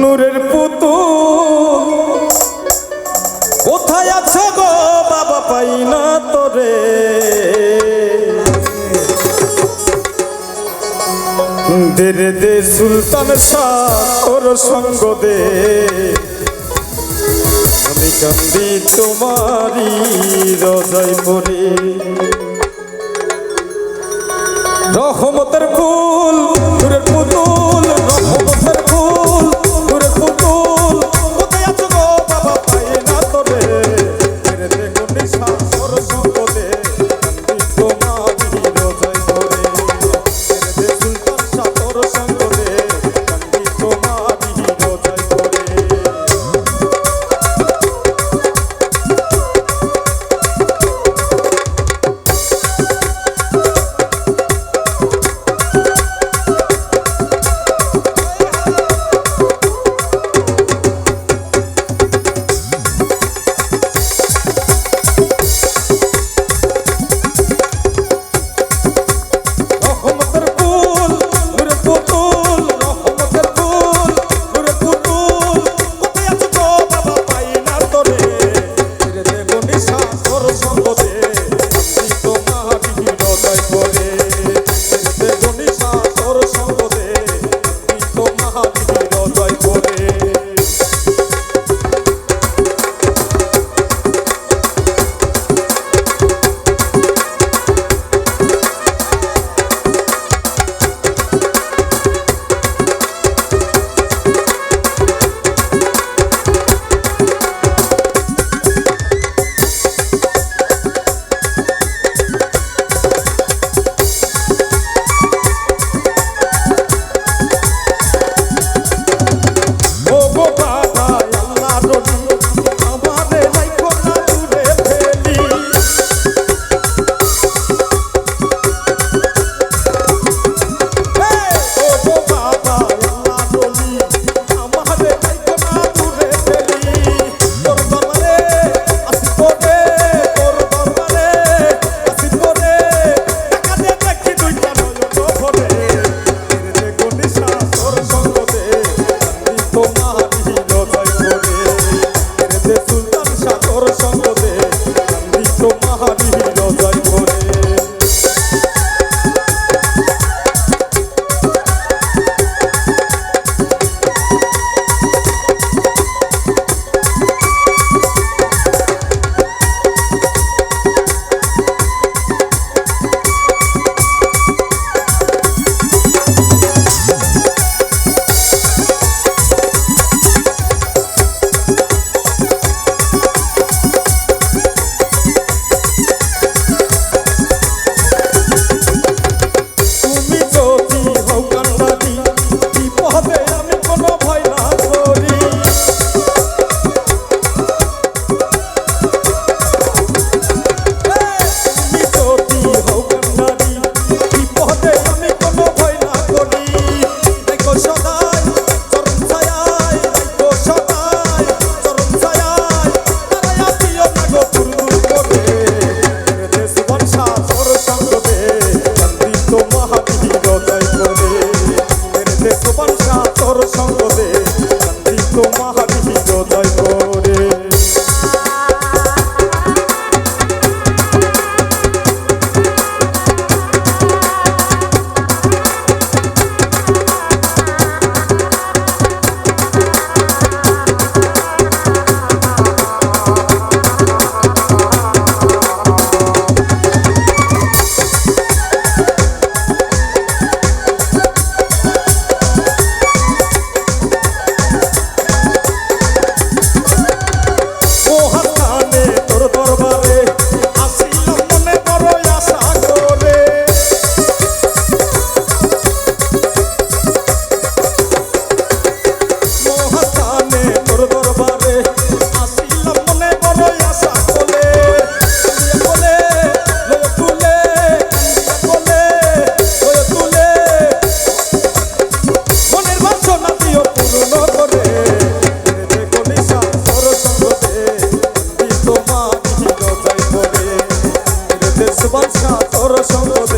নূরের পুতু কোথায় আছে গো বাবা পাই না তোরে? দেরে দে সুলতান শাহ ওর সঙ্গ দে। আমি কান্দি তোমারি রজাই পরে। রহমতের ফুল বাদশাহ তোর সম্পদ